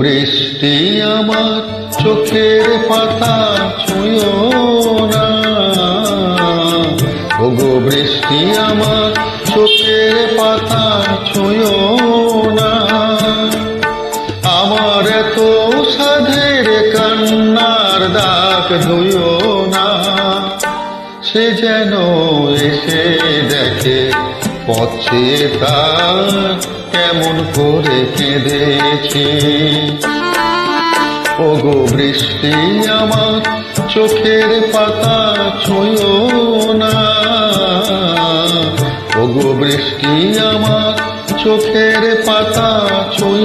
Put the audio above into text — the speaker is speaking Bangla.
বৃষ্টি আমার চোখের পাতা ছুঁয়ো না। ওগো বৃষ্টি আমার চোখের পাতা ছুঁয়ো না। আমার এত সাধের কান্নার দাগ ধুয়ো না। সে যেন এসে পথে তার কেমন করে কেঁদেছি? ওগো বৃষ্টি আমার চোখের পাতা ছুঁয়ো না। ওগো বৃষ্টি আমার চোখের পাতা ছুঁয়ো